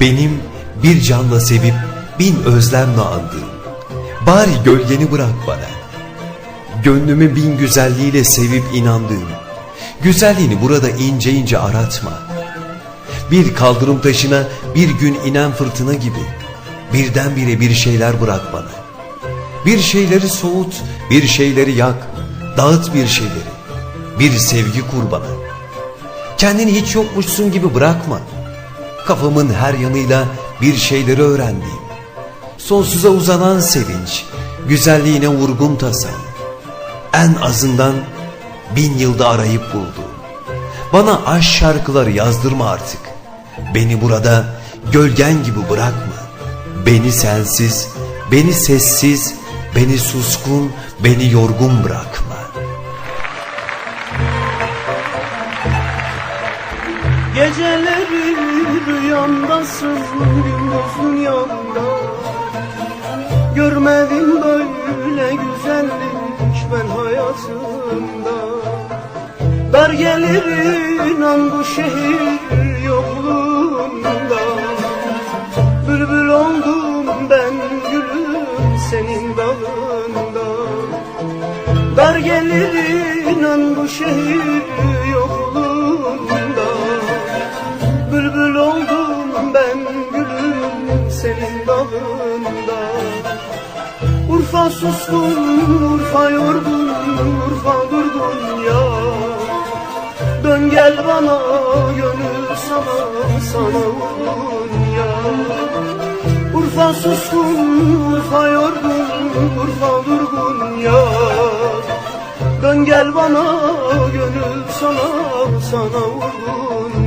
Benim bir canla sevip bin özlemle andığım. Bari gölgeni bırak bana. Gönlümü bin güzelliğiyle sevip inandığım. Güzelliğini burada ince ince aratma. Bir kaldırım taşına bir gün inen fırtına gibi. Birdenbire bir şeyler bırak bana. Bir şeyleri soğut, bir şeyleri yak. Dağıt bir şeyleri. Bir sevgi kur bana. Kendini hiç yokmuşsun gibi bırakma. Kafamın her yanıyla bir şeyleri öğrendiğim. Sonsuza uzanan sevinç, güzelliğine vurgun tasam. En azından bin yılda arayıp bulduğum. Bana aşk şarkıları yazdırma artık. Beni burada gölgen gibi bırakma. Beni sensiz, beni sessiz, beni suskun, beni yorgun bırakma. Geceleri rüyamdasın gündüzün yanında. Görmedim böyle güzellik ben hayatımda. Dar gelir inan bu şehir yokluğunda. Bülbül oldum ben gülüm senin dalında. Dar gelir inan bu şehir yokluğunda Urfa suskun, Urfa yorgun, Urfa durgun ya Dön gel bana gönül sana, sana uygun ya Urfa suskun, Urfa yorgun, Urfa durgun ya Dön gel bana gönül sana, sana uygun